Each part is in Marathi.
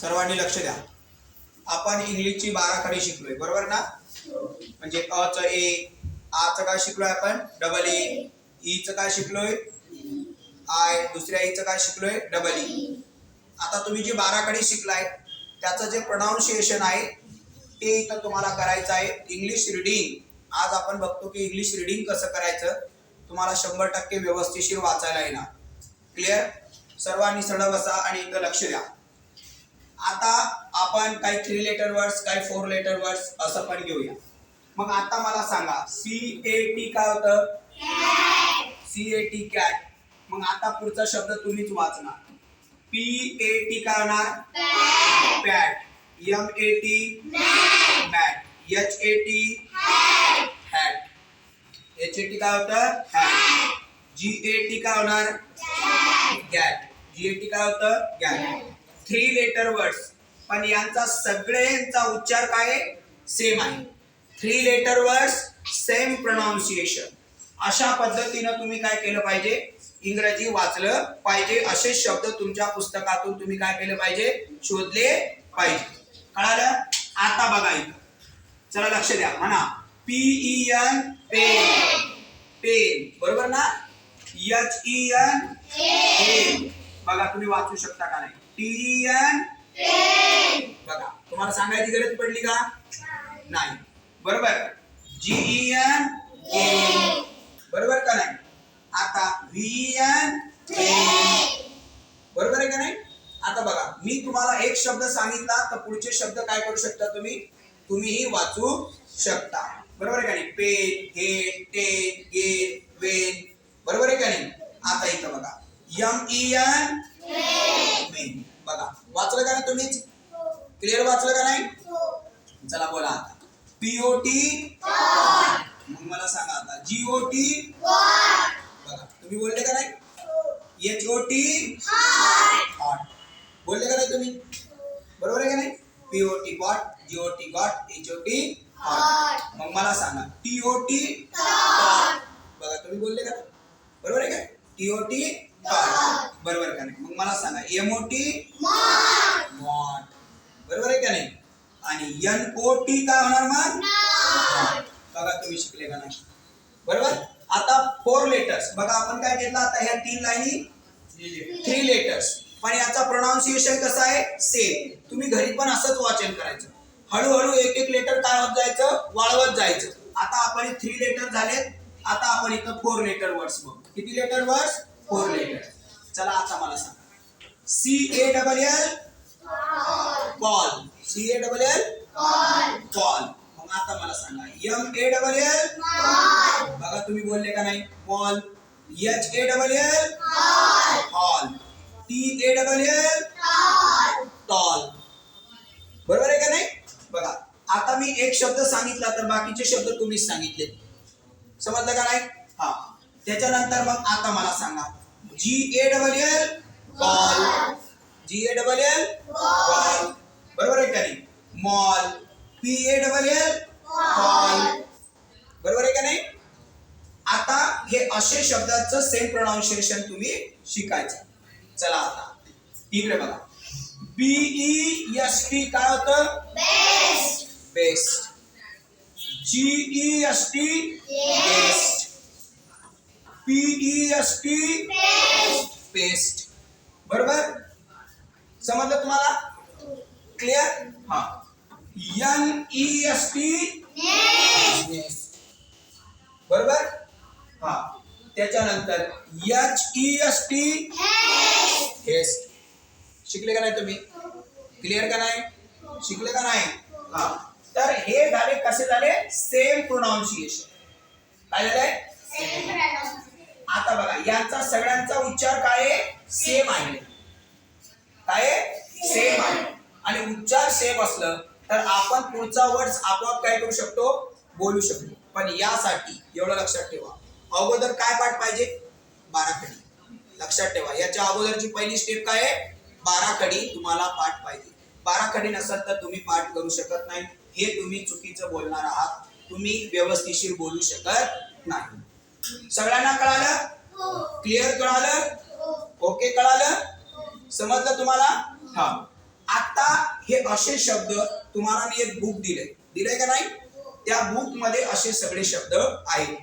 सर्वांनी लक्ष द्या. आपण इंग्लिशची बारा खडी शिकलोय बरोबर ना? म्हणजे अ च ए आ च काय शिकलोय आपण? डबल ए ई च काय शिकलोय? आय. दुसऱ्या ई काय शिकलोय? Double E. आता तुम्ही जे बारा कडे शिकलाय त्याचं जे प्रोनाऊन्सिएशन आहे ते इथं तुम्हाला करायचं आहे इंग्लिश रिडिंग आज आपण बघतो की इंग्लिश रिडिंग कसं करायचं? तुम्हाला शंभर टक्के व्यवस्थिशीर वाचायला येणार. क्लिअर सर्वांनी सरळ बसा आणि इथं लक्ष द्या. आता आपण काही थ्री लेटर वर्ड्स काही फोर लेटर वर्ड्स असं पण घेऊया. मग आता मला सांगा सी ए टी काय होतं? सी ए टी कॅट मग आता पुढचा शब्द तुम्हीच वाचणार. पी ए टी काय होणार? Pat M A T mat H A T hat H A T काय होतं? हॅट जी ए टी काय होणार? गॅट जी ए टी काय होतं? गॅट थ्री लेटर वर्ड्स पण यांचा सगळ्यांचा उच्चार काय सेम आहे. Three letter words same pronunciation अशा पद्धतीनं तुम्ही काय केलं पाहिजे? इंग्रजी वाचलं पाहिजे. असे शब्द तुमच्या पुस्तकातून तुम्ही काय केलं पाहिजे? शोधले पाहिजे. कळालं? आता बघा इथं. चला लक्ष द्या. म्हणा. पी एन पेन पेन बरोबर ना? एच ई एन बघा तुम्ही वाचू शकता का नाही? टी एन बघा तुम्हाला सांगायची गरज पडली का? नाही. बरोबर? जी एन बरोबर का नाही? आता व्ही एन बरोबर आहे का नाही? आता बघा मी तुम्हाला एक शब्द सांगितला तर पुढचे शब्द काय करू शकता तुम्ही? तुम्हीही वाचू शकता. बरोबर आहे का नाही? Pen get ten get when बरोबर आहे का नाही? आता इथं बघा. यम ई एन तुम्ही? बघा वाचलं का नाही तुम्हीच? क्लिअर वाचलं का नाही? चला बोला आता. पीओटी मग मला सांगा आता. जीओटी बघा तुम्ही बोलले का नाही? एच ओ टी हॉट बोलले का नाही तुम्ही? बरोबर आहे का नाही? POT T GOT GO T got H O T hot मग मला सांगा टी ओ टी बघा तुम्ही बोलले का बरोबर आहे का? टी ओ टी बरोबर का नाही? मग मला सांगा एम ओ टी मॉट बरोबर आहे का नाही? आणि एन ओ टी काय होणार मग? बघा तुम्ही शिकले का नाही? बरोबर? आता फोर लेटर्स बघा आपण काय घेतलं? आता ह्या तीन लाईनी थ्री लेटर्स पण याचा प्रोनाऊन्सिएशन कसं आहे? सेम तुम्ही घरी पण असंच वाचन करायचं. हळूहळू एक एक लेटर काय होत जायचं? वाळवत जायचं. आता आपण थ्री लेटर झालेत. आता आपण इथं फोर लेटर वर्ड्स बघू. किती लेटर वर्ड्स फोर लेटर चला आता मला सांगा. C A double L call C A double L call मग आता मला सांगा. एम ए डबल एल बघा तुम्ही बोलले का नाही? Mall H A double L hall T A double L tall बरोबर आहे का नाही? बघा आता मी एक शब्द सांगितला तर बाकीचे शब्द तुम्हीच सांगितले समजलं का नाही? हा. त्याच्यानंतर मग आता मला सांगा. G A double L call G A double L call बरोबर आहे का नाही? Mall P A double L बरोबर आहे का नाही? आता हे असे शब्दाचं सेम प्रोनाऊन्सिएशन तुम्ही शिकायचं. चला आता. इकडे बघा. बीई एस टी काय होतं? Best G E S T P E S T pest बरोबर? समजलं तुम्हाला? क्लिअर हा. एन ई एस टी बरोबर? हा. त्याच्यानंतर H E S T hest शिकले का नाही तुम्ही? क्लिअर का नाही? शिकले का नाही? हा. तर हे झाले कसे झाले? सेम प्रोनाऊन्सिएशन काय झालंय? यांचा सगळ्यांचा उच्चार काय सेम आहे. काय सेम आहे. आणि उच्चार सेम असलं तर आपण पुढचा वर्ड्स आपोआप काय करू शकतो? बोलू शकतो. पण यासाठी एवढं लक्षात ठेवा. अगोदर काय पाठ पाहिजे? बाराखडी लक्षात ठेवा. याच्या अगोदरची पहिली स्टेप काय आहे? बारा तुम्हाला पाठ पाहिजे. बाराखडी नसेल तर तुम्ही पाठ करू शकत नाही. हे तुम्ही चुकीचं बोलणार आहात. तुम्ही व्यवस्थिशीर बोलू शकत नाही. सगळ्यांना कळालं? क्लिअर कळालं? ओके कळालं? समजलं तुम्हाला? हा. आता हे असे शब्द तुम्हाला मी एक बुक दिले दिले का नाही? त्या बुकमध्ये असे सगळे शब्द आहेत.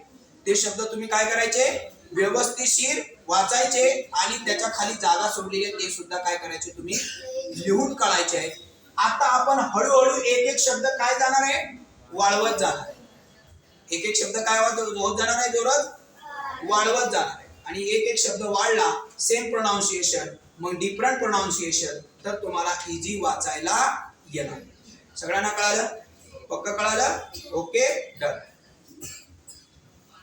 ते शब्द तुम्ही काय करायचे? व्यवस्थितशीर वाचायचे आणि त्याच्याखाली जागा सोडलेली आहे ते सुद्धा काय करायचे तुम्ही? लिहून काढायचे आहे. आता आपण हळूहळू एक एक शब्द काय जाणार आहे? वाळवत जाणार आहे. एक एक शब्द काय होत जाणार आहे जोरात? वाढवत जाणार आहे. आणि एक एक शब्द वाढला सेम प्रोनाऊन्सिएशन मग डिफरंट प्रोनाऊन्सिएशन तर तुम्हाला इझी वाचायला येणार. सगळ्यांना कळालं? पक्क कळालं? Okay done